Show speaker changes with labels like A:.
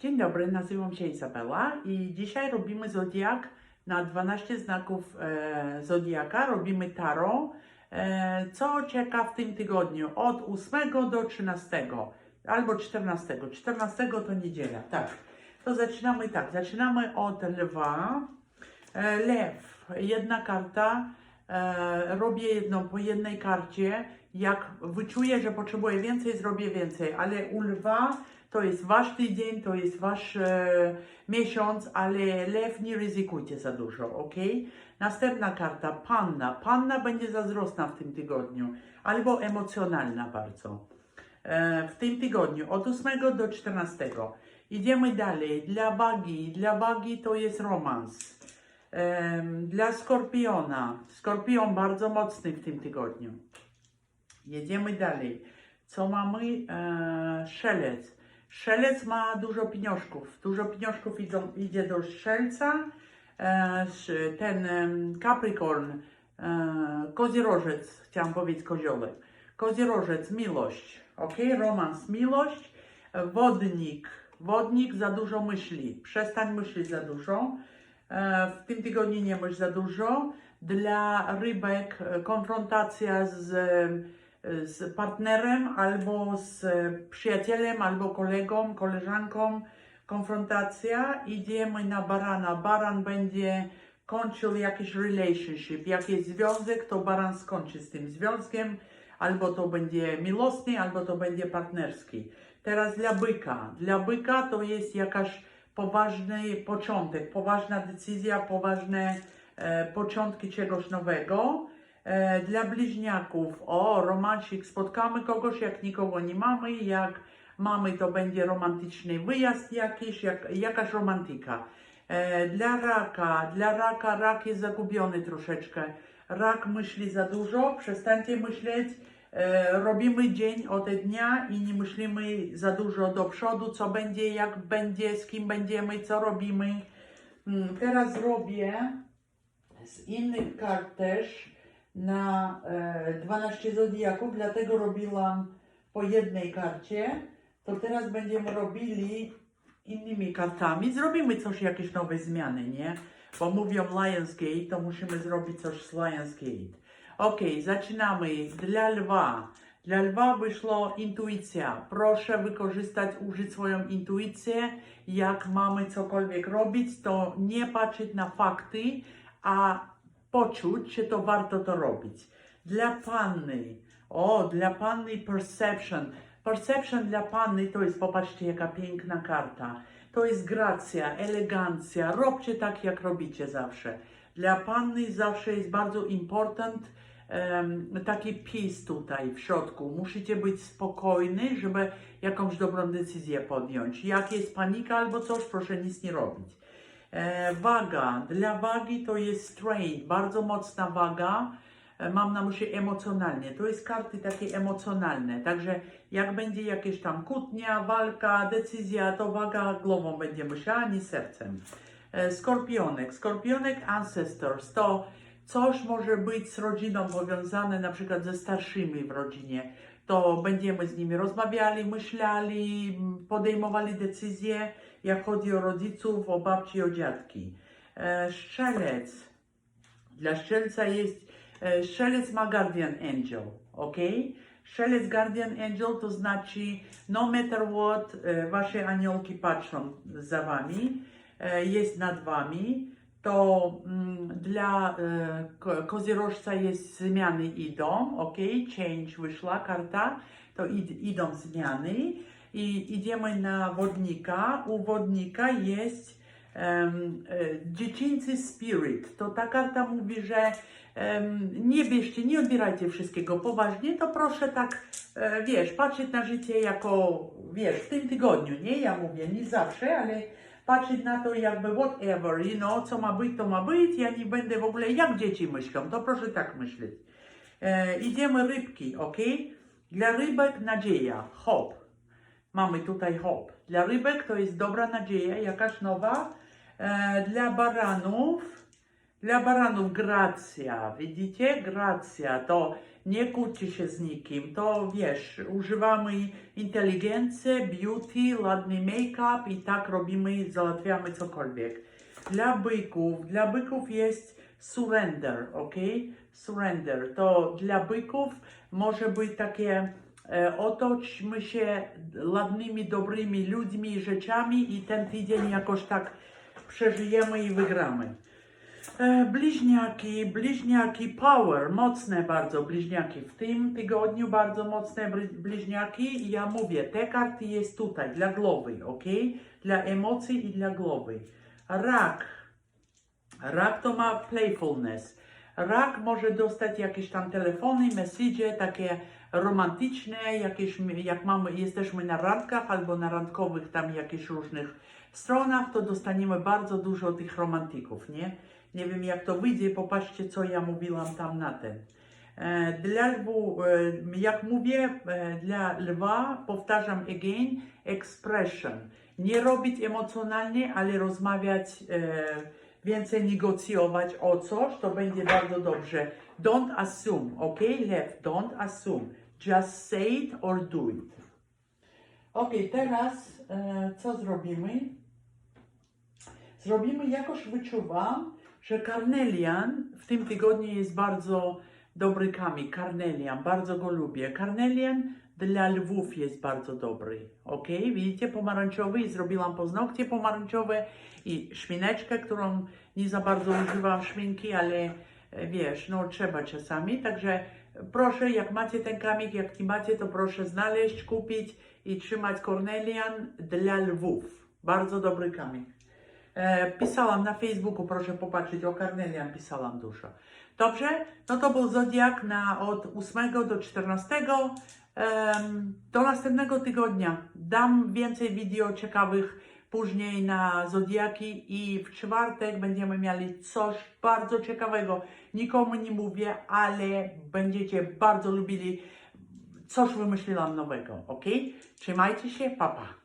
A: Dzień dobry, nazywam się Izabela i dzisiaj robimy zodiak na 12 znaków e, zodiaka. Robimy taro. E, co czeka w tym tygodniu? Od 8 do 13 albo 14. 14 to niedziela, tak. To zaczynamy tak. Zaczynamy od lwa. E, lew, jedna karta. E, robię jedną po jednej karcie. Jak wyczuję, że potrzebuję więcej, zrobię więcej, ale u lwa to jest wasz tydzień, to jest wasz e, miesiąc, ale lew nie ryzykujcie za dużo, ok? Następna karta, panna. Panna będzie zazdrosna w tym tygodniu, albo emocjonalna bardzo. E, w tym tygodniu, od 8 do 14. Idziemy dalej. Dla wagi, dla wagi to jest romans. Em, Dla skorpiona, skorpion bardzo mocny w tym tygodniu. Jedziemy dalej. Co mamy? E, szelec. Szelec ma dużo pieniążków. Dużo pieniążków idą, idzie do strzelca. E, ten Capricorn, e, kozirożec, chciałam powiedzieć koziołek. Kozirożec, miłość. Ok, romans, miłość. Wodnik. Wodnik za dużo myśli. Przestań myśleć za dużo. E, W tym tygodniu nie myśl za dużo. Dla rybek konfrontacja z, z partnerem albo z przyjacielem, albo kolegą, koleżanką. Konfrontacja. Idziemy na barana. Baran będzie kończył jakiś relationship, jakiś związek, to baran skończy z tym związkiem. Albo to będzie miłosny, albo to będzie partnerski. Teraz dla byka. Dla byka to jest jakaś poważny początek, poważna decyzja, poważne e, początki czegoś nowego. E, dla bliźniaków, o, romansik, spotkamy kogoś, jak nikogo nie mamy, jak mamy, to będzie romantyczny wyjazd jakiś, jak, jakaś romantyka. E, dla raka, dla raka, rak jest zagubiony troszeczkę. Rak myśli za dużo, przestańcie myśleć, E, robimy dzień od dnia i nie myślimy za dużo do przodu, co będzie, jak będzie, z kim będziemy, co robimy. Mm, Teraz robię z innych kart też na e, 12 zodiaków, dlatego robiłam po jednej karcie. To teraz będziemy robili innymi kartami. Zrobimy coś, jakieś nowe zmiany, nie? Bo mówią Lionsgate, to musimy zrobić coś z Lionsgate. Ok, zaczynamy. Dla lwa. Dla lwa wyszło intuicja. Proszę wykorzystać, użyć swoją intuicję. Jak mamy cokolwiek robić, to nie patrzeć na fakty, a poczuć, że to warto to robić. Dla panny. O, dla panny perception. Perception dla panny to jest, popatrzcie, jaka piękna karta. To jest gracja, elegancja. Róbcie tak, jak robicie zawsze. Dla panny zawsze jest bardzo important em, taki peace tutaj w środku. Musicie być spokojni, żeby jakąś dobrą decyzję podjąć. Jak jest panika albo coś, proszę nic nie robić. E, waga. Dla wagi to jest strain, bardzo mocna waga. E, Mam na myśli emocjonalnie. To jest karty takie emocjonalne. Także jak będzie jakieś tam kłótnia, walka, decyzja, to waga głową będzie myślała, nie sercem. E, Skorpionek. Skorpionek Ancestors to coś może być z rodziną powiązane, na przykład ze starszymi w rodzinie. To będziemy z nimi rozmawiali, myśleli, podejmowali decyzje, jak chodzi o rodziców, o babci, o dziadki. E, Strzelec. Dla strzelca jest, e, strzelec ma guardian angel, ok? Strzelec guardian angel to znaczy no matter what, e, wasze aniołki patrzą za wami, jest nad wami, to dla kozirożca jest zmiany idą, ok? Change wyszła karta, to zmiany i idziemy na wodnika. U wodnika jest em, e, dziecięcy spirit. To ta karta mówi, że em, nie bierzcie, nie odbierajcie wszystkiego poważnie, to proszę tak, e, wiesz, patrzeć na życie jako, wiesz, w tym tygodniu, nie? Ja mówię, nie zawsze, ale patrzeć na to jakby whatever, you know, co ma być, to ma być, ja nie będę w ogóle, jak dzieci myślą, to proszę tak myśleć. E, idziemy rybki, ok? Dla rybek nadzieja, hope. Mamy tutaj hope. Dla rybek to jest dobra nadzieja, jakaś nowa. E, dla baranów, dla baranów gracja, widzicie? Gracja to nie kłóćcie się z nikim. To wiesz, używamy inteligencji, beauty, ładny make-up i tak robimy, załatwiamy cokolwiek. Dla byków, dla byków jest surrender, ok? Surrender. To dla byków może być takie e, otoczmy się ładnymi, dobrymi ludźmi, rzeczami i ten tydzień jakoś tak przeżyjemy i wygramy. E, Bliźniaki, bliźniaki power, mocne bardzo bliźniaki. W tym tygodniu bardzo mocne bli- bliźniaki ja mówię, te karty jest tutaj dla głowy, ok? Dla emocji i dla głowy. Rak. Rak to ma playfulness. Rak może dostać jakieś tam telefony, message, takie romantyczne, jakieś, jak mamy, jesteśmy na randkach albo na randkowych tam jakichś różnych stronach, to dostaniemy bardzo dużo tych romantyków, nie? Nie wiem jak to wyjdzie, popatrzcie co ja mówiłam tam na ten. Dla lwu, e, jak mówię, e, dla lwa, powtarzam again, expression. Nie robić emocjonalnie, ale rozmawiać, e, więcej negocjować o coś, to będzie bardzo dobrze. Don't assume, ok? Lew, don't assume. Just say it or do it. Ok, teraz co zrobimy? Zrobimy, jakoś wyczuwam, że Carnelian w tym tygodniu jest bardzo dobry kamień. Carnelian, bardzo go lubię. Carnelian dla lwów jest bardzo dobry. Ok, widzicie, pomarańczowy i zrobiłam paznokcie pomarańczowe i szmineczkę, którą nie za bardzo używam szminki, ale e, wiesz, no trzeba czasami. Także proszę, jak macie ten kamień, jak nie macie, to proszę znaleźć, kupić i trzymać Cornelian dla lwów. Bardzo dobry kamień. E, pisałam na Facebooku, proszę popatrzeć, o Carnelian pisałam dużo. Dobrze? No to był Zodiak na od 8 do 14. Em, do następnego tygodnia dam więcej wideo ciekawych później na Zodiaki i w czwartek będziemy mieli coś bardzo ciekawego. Nikomu nie mówię, ale będziecie bardzo lubili coś wymyśliłam nowego, ok? Trzymajcie się, papa. Pa.